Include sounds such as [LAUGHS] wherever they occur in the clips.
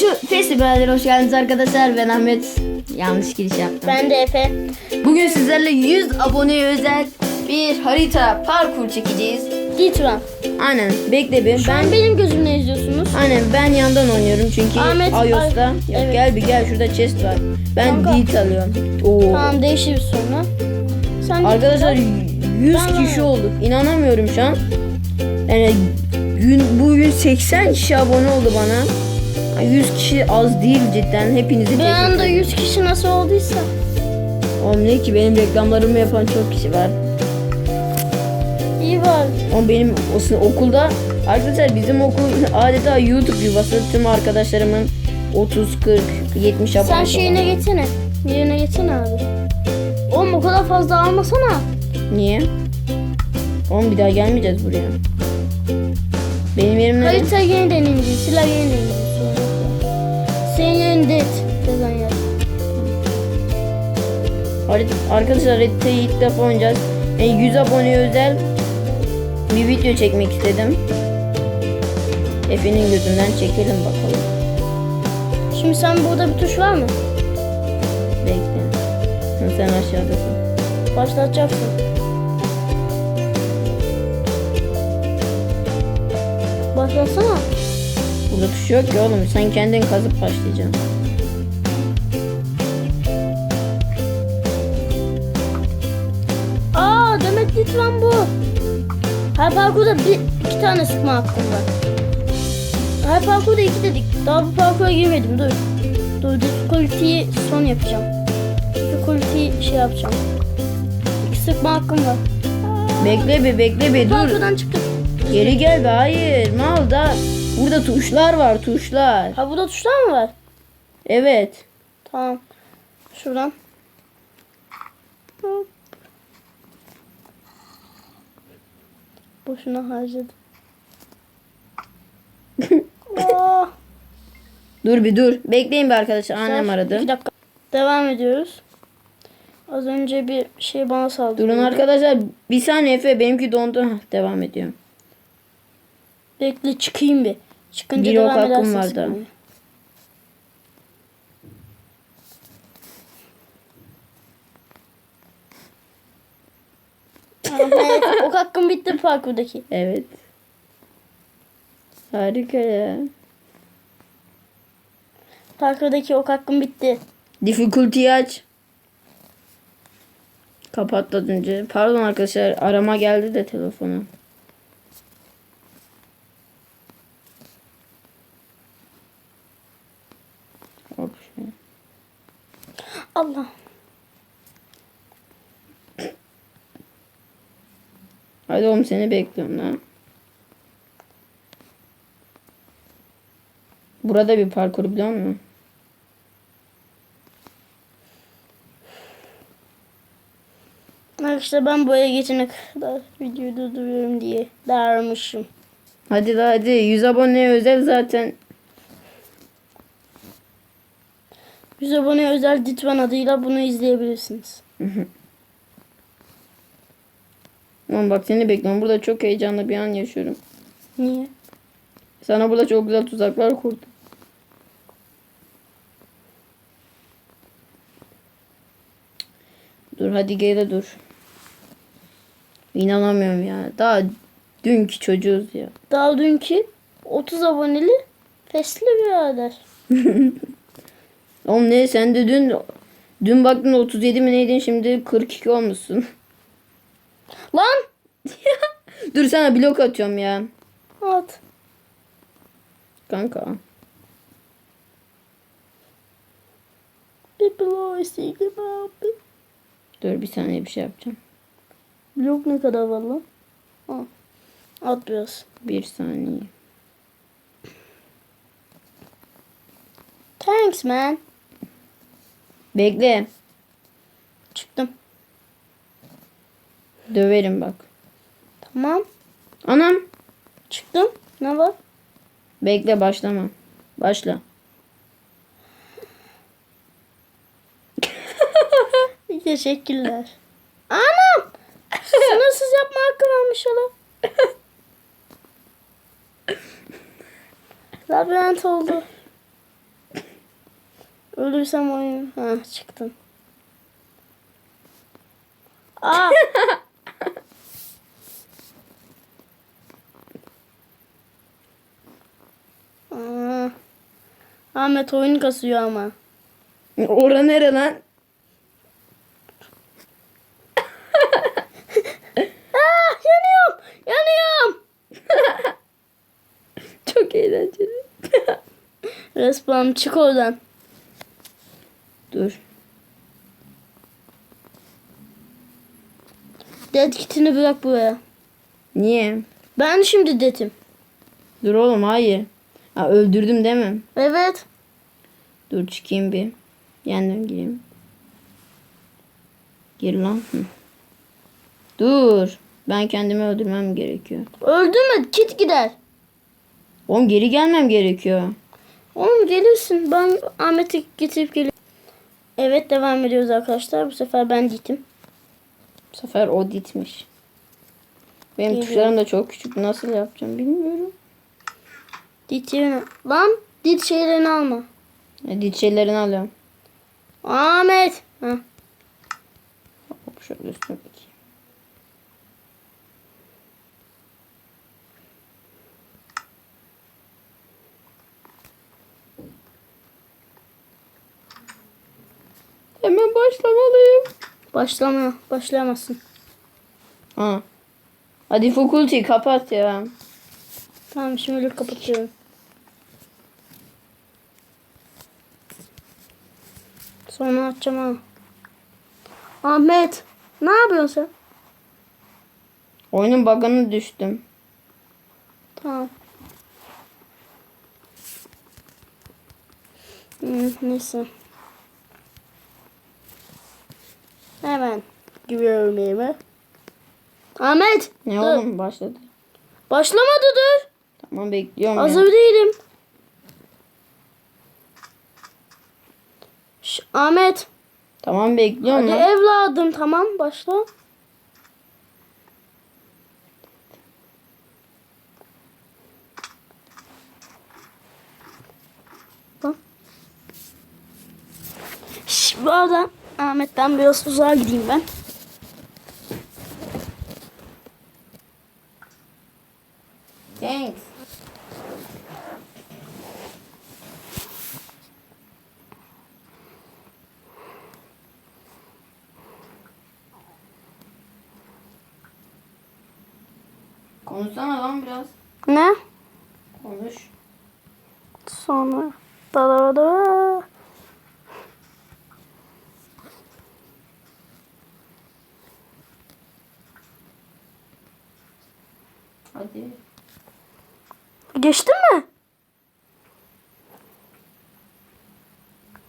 Şu festivalde hoş geldiniz arkadaşlar. Ben Ahmet. Yanlış giriş yaptım. Ben de Efe. Bugün sizlerle 100 aboneye özel bir harita parkur çekeceğiz. Lütfen. Aynen bekle bir. Ben Ben benim gözümle izliyorsunuz. Aynen ben yandan oynuyorum çünkü Ahmet, iOS'ta. ay- Yok, evet. Gel bir gel şurada chest var. Ben Kanka. Deet alıyorum. Oo. Tamam değişiriz sonra. Sen Arkadaşlar 100 Ben- kişi olduk. İnanamıyorum şu an. Yani gün bugün 80 kişi abone oldu bana. Ay, 100 kişi az değil cidden. Hepinizi Bir teşekkür anda ederim. 100 kişi nasıl olduysa. Oğlum ne ki benim reklamlarımı yapan çok kişi var. İyi var. Ama benim o okulda arkadaşlar bizim okul adeta YouTube yuvası. Tüm arkadaşlarımın 30, 40, 70 abone Sen şeyine geçsene. Yerine geçsene abi. Oğlum o kadar fazla almasana. Niye? Oğlum bir daha gelmeyeceğiz buraya. Benim yerim nerede? Harita yeniden indir. Silah yeniden indir. Senin det. Yazan Arkadaşlar haritayı ilk defa oynayacağız. Yani 100 abone özel bir video çekmek istedim. Efe'nin gözünden çekelim bakalım. Şimdi sen burada bir tuş var mı? Bekle. Sen aşağıdasın. Başlatacaksın. Başlatsana. Burada tuş yok ki oğlum. Sen kendin kazıp başlayacaksın. Aa demek lütfen bu. Her parkurda bir, iki tane sıkma hakkım var. Her parkurda iki dedik. Daha bu parkura girmedim dur. Dur difficulty'yi son yapacağım. Difficulty'yi şey yapacağım. İki sıkma hakkım var. Bekle bir bekle bir dur. Parkurdan çıktım. Geri gel be hayır. Mal da. Burada tuşlar var tuşlar. Ha burada tuşlar mı var? Evet. Tamam. Şuradan. Hop. Boşuna harcadım. Aa, [LAUGHS] Dur bir dur. Bekleyin bir arkadaşlar. Annem dur, aradı. iki dakika. Devam ediyoruz. Az önce bir şey bana saldırdı. Durun arkadaşlar. Bir saniye Efe. Benimki dondu. Devam ediyorum. Bekle çıkayım bir. Çıkınca Bir ok devam hakkım vardı. sıkmaya. Ahmet, [LAUGHS] ok hakkım bitti parkurdaki. Evet. Harika ya. Parkurdaki ok hakkım bitti. Difficulty aç. Kapattı az önce. Pardon arkadaşlar. Arama geldi de telefona. Hop şöyle. Allah. Hadi oğlum seni bekliyorum lan. Burada bir parkur biliyor musun? Arkadaşlar ben buraya geçene kadar videoyu durduruyorum diye darmışım. Hadi la hadi 100 aboneye özel zaten. 100 abone özel Ditvan adıyla bunu izleyebilirsiniz. [LAUGHS] Oğlum bak seni bekliyorum. Burada çok heyecanlı bir an yaşıyorum. Niye? Sana burada çok güzel tuzaklar kurdum. Dur hadi geri dur. İnanamıyorum ya. Daha dünkü çocuğuz ya. Daha dünkü 30 aboneli fesli birader. [LAUGHS] Oğlum ne sen de dün dün baktın 37 mi neydin şimdi 42 olmuşsun. Lan! [LAUGHS] dur sana blok atıyorum ya. At. Kanka. People always think about me. Dur bir saniye bir şey yapacağım. Blok ne kadar var lan? Ha. At biraz. Bir saniye. Thanks man. Bekle. Çıktım. Döverim bak. Tamam. Anam. Çıktım. Ne var? Bekle başlama. Başla. [LAUGHS] Teşekkürler. Anam! Sınırsız yapma hakkı varmış ola. [LAUGHS] Labirent oldu. Öldürsem oyun. Ha çıktın. Aa. [LAUGHS] Aa. Ahmet oyun kasıyor ama. Ora nere lan? [LAUGHS] Aa, yanıyorum. Yanıyorum. [LAUGHS] Çok eğlenceli. Respawn çık oradan. Dur. Dead kitini bırak buraya. Niye? Ben şimdi dedim. Dur oğlum hayır. Ha, öldürdüm değil mi? Evet. Dur çıkayım bir. Yeniden gireyim. Gir lan. Hı. Dur. Ben kendimi öldürmem gerekiyor. Öldürme kit gider. Oğlum geri gelmem gerekiyor. Oğlum gelirsin. Ben Ahmet'i getirip geliyorum. Evet devam ediyoruz arkadaşlar. Bu sefer ben gittim. Bu sefer o ditmiş. Benim Geliyor. tuşlarım da çok küçük. Nasıl yapacağım bilmiyorum. Dit yerini... Lan dit şeylerini alma. E, dit şeylerini alıyorum. Ahmet. Heh. Hop şöyle üstüne bakayım. Hemen başlamalıyım. Başlama. Başlayamazsın. Ha. Hadi faculty kapat ya. Tamam şimdi kapatıyorum. Sonra açacağım ha. Ahmet. Ne yapıyorsun sen? Oyunun bug'ına düştüm. Tamam. Hmm, neyse. Hemen giriyorum yerime. Ahmet. Ne dur. oğlum başladı. Başlamadı dur. Tamam bekliyorum Hazır ya. değilim. Şş, Ahmet. Tamam bekliyorum Hadi lan. evladım tamam başla. Şş, bu arada Ahmet'ten biraz uzağa gideyim ben. Thanks. Konuşsana lan biraz. Ne? Konuş. Sonra da da da. Hadi. Geçtin mi?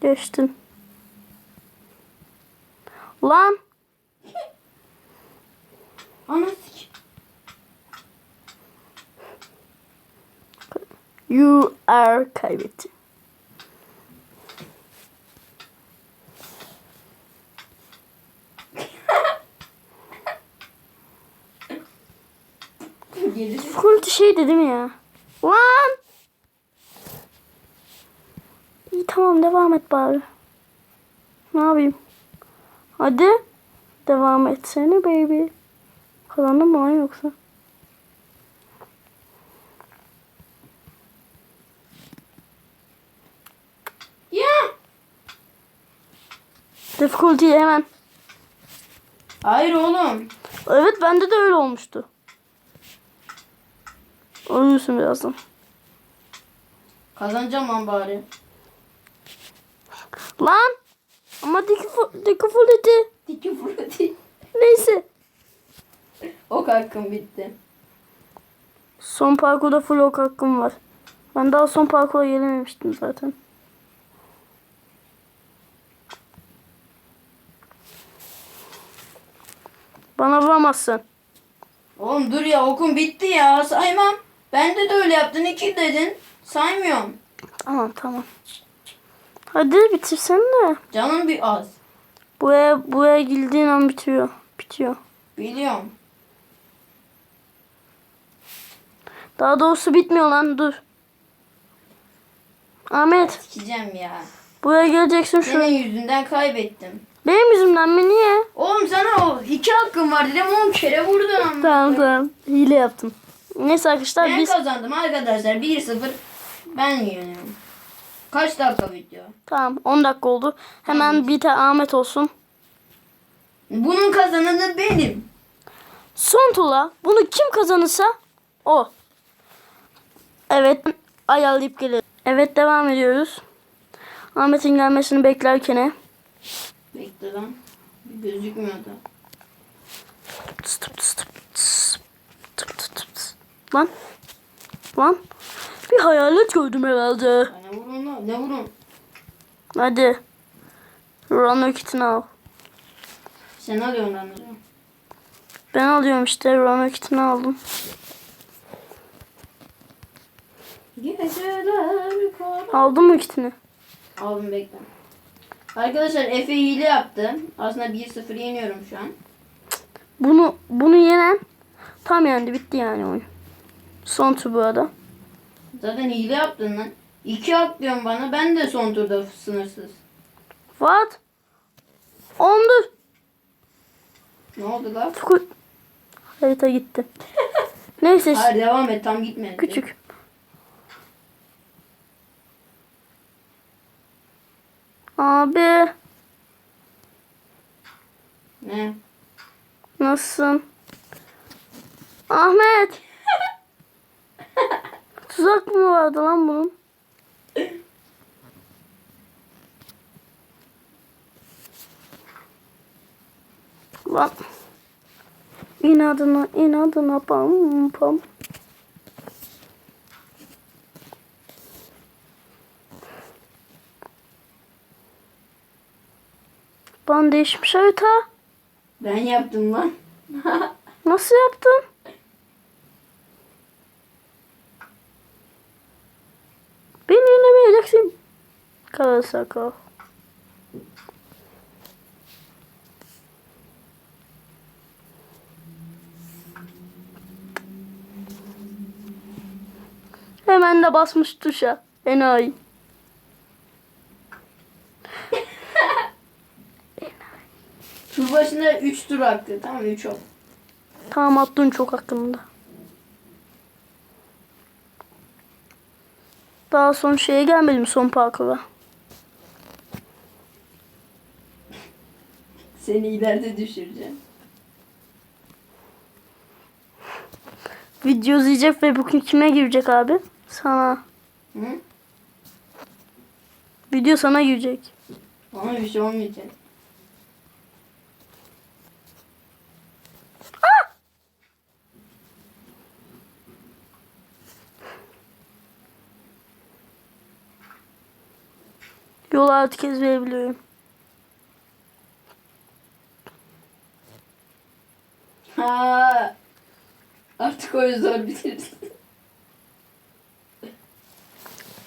Geçtin. Lan Ana sik. you are kaybettin. Gerisi. Kult şey dedim ya. Lan. İyi tamam devam et bari. Ne yapayım? Hadi. Devam etsene baby. Kazandın mı lan yoksa? Ya. Difficulty'yi hemen. Hayır oğlum. Evet bende de öyle olmuştu. Ölürsün birazdan. Kazanacağım lan bari. Lan. Ama. Diki fırlatı. Neyse. Ok hakkım bitti. Son parkurda full ok hakkım var. Ben daha son parkura gelememiştim zaten. Bana vuramazsın. Oğlum dur ya okum bitti ya saymam. Bende de öyle yaptın iki dedin. Saymıyorum. Tamam tamam. Hadi bitirsene. Canım bir az. Buraya, buraya girdiğin an bitiyor. Bitiyor. Biliyorum. Daha doğrusu bitmiyor lan dur. Ahmet. Sikeceğim ya. Buraya geleceksin Senin şuraya. yüzünden kaybettim. Benim yüzümden mi niye? Oğlum sana o iki hakkın var dedim 10 kere vurdum. Tamam tamam. Hile yaptım. Neyse arkadaşlar Ben biz kazandım arkadaşlar 1-0 ben yeniyorum. Kaç dakika video? tamam 10 dakika oldu. Hemen bir tane Ahmet olsun. Bunun kazananı benim. Son tura bunu kim kazanırsa o. Evet ayarlayıp gelelim. Evet devam ediyoruz. Ahmet'in gelmesini beklerken Bekle lan. Gözükmüyordu. Tıs tıp tıp. Tıp tıp tıp tıs. Lan. Lan. Bir hayalet gördüm herhalde. Ne vurun lan ne vurun. Hadi. Run kitini al. Sen alıyorsun lan. Ben alıyorum işte Run kitini aldım. Geceler. Aldın mı kitini? Aldım bekle. Arkadaşlar Efe hile yaptı. Aslında 1-0 yeniyorum şu an. Bunu bunu yenen tam yendi bitti yani oyun. Son tur bu arada. Zaten hile yaptın lan. 2 hak diyorsun bana. Ben de son turda sınırsız. What? Ondur. Ne oldu lan? Fuku- Harita gitti. [LAUGHS] Neyse Hayır devam et tam gitmedi. küçük. Abi Ne? nasılsın? Ahmet. Tuzak mı vardı lan bunun? Lan. İnadına inadına pam pam. Ban değişmiş harita. Ben yaptım lan. [LAUGHS] Nasıl yaptın? Beni yenemeyeceksin. Kara sakal. Hemen de basmış tuşa. Enayi. Tur başında 3 tur hakkı. Tamam 3 ol. Tamam attın çok hakkında. Daha son şeye gelmedim son parkura. Seni ileride düşüreceğim. Video izleyecek ve bugün kime girecek abi? Sana. Hı? Video sana girecek. Ama bir şey olmayacak. Yolu artık ezberebiliyorum. Ha. Artık o zor bitirsin.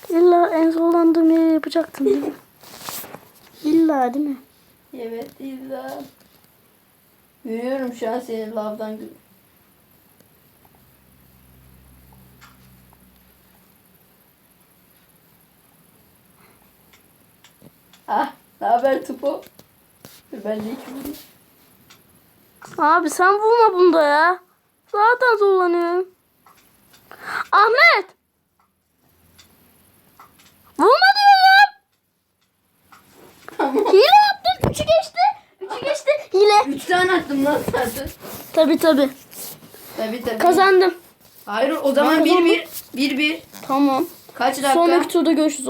İlla en zorlandığım yeri yapacaktın değil mi? İlla değil mi? evet illa. Görüyorum şu an seni lavdan Ah, ne haber Tupo? Ben de vurayım. Abi sen vurma bunda ya. Zaten zorlanıyorum. Ahmet! Vurma diyorum. Hile yaptın. Üçü geçti. Üçü geçti. Hile. Üç tane attım lan zaten. Tabi tabi. Tabii tabii. Kazandım. Hayır o zaman Ben bir kazandım. bir. Bir bir. Tamam. Kaç dakika? Sonraki turda görüşürüz.